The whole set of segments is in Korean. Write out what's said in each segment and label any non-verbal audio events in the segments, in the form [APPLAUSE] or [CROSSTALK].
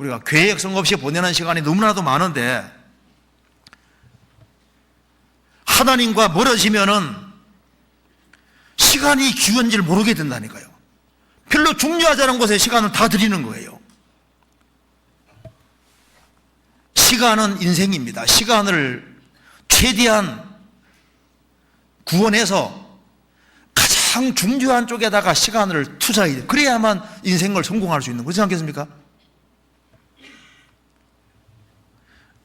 우리가 계획성 없이 보내는 시간이 너무나도 많은데 하나님과 멀어지면은 시간이 귀한지를 모르게 된다니까요. 별로 중요하지 않은 곳에 시간을 다 드리는 거예요. 시간은 인생입니다. 시간을 최대한 구원해서 가장 중요한 쪽에다가 시간을 투자해야 돼요. 그래야만 인생을 성공할 수 있는 거지 않겠습니까?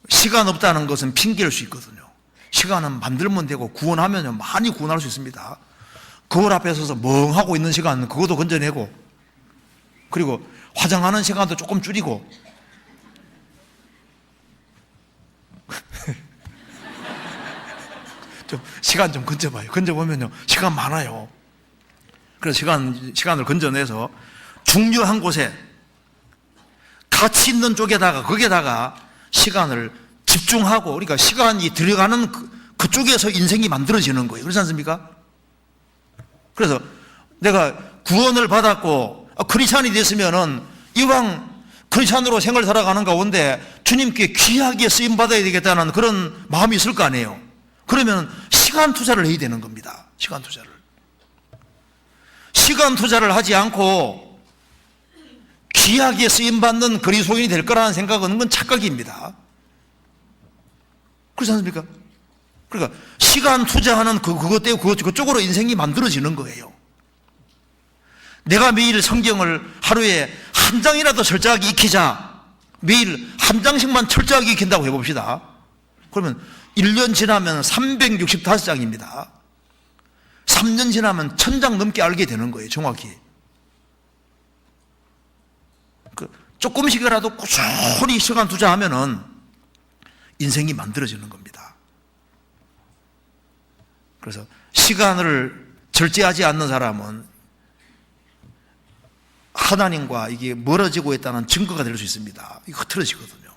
시간 없다는 것은 핑계일 수 있거든요. 시간은 만들면 되고 구원하면 많이 구원할 수 있습니다. 거울 앞에 서서 멍하고 있는 시간은 그것도 건져내고 그리고 화장하는 시간도 조금 줄이고 [LAUGHS] 좀 시간 좀 건져봐요. 건져보면요. 시간 많아요. 그래서 시간, 시간을 건져내서 중요한 곳에 가치 있는 쪽에다가 거기에다가 시간을 집중하고 그러니까 시간이 들어가는 그, 그쪽에서 인생이 만들어지는 거예요. 그렇지 않습니까? 그래서 내가 구원을 받았고 아, 크리스찬이 됐으면은 이왕 크리스찬으로 생을 살아가는 가운데 주님께 귀하게 쓰임 받아야 되겠다는 그런 마음이 있을 거 아니에요. 그러면 시간 투자를 해야 되는 겁니다. 시간 투자를. 시간 투자를 하지 않고 귀하게 쓰임 받는 그리스도인이 될 거라는 생각은 건 착각입니다. 그렇지 않습니까? 그러니까 시간 투자하는 그 그것 때문에 그것 그쪽으로 인생이 만들어지는 거예요. 내가 매일 성경을 하루에 한 장이라도 철저하게 익히자. 매일 한 장씩만 철저하게 익힌다고 해봅시다. 그러면 1년 지나면 365장입니다. 3년 지나면 1000장 넘게 알게 되는 거예요, 정확히. 그 조금씩이라도 꾸준히 시간 투자하면은 인생이 만들어지는 겁니다. 그래서 시간을 절제하지 않는 사람은 하나님과 이게 멀어지고 있다는 증거가 될 수 있습니다. 이거 흐트러지거든요.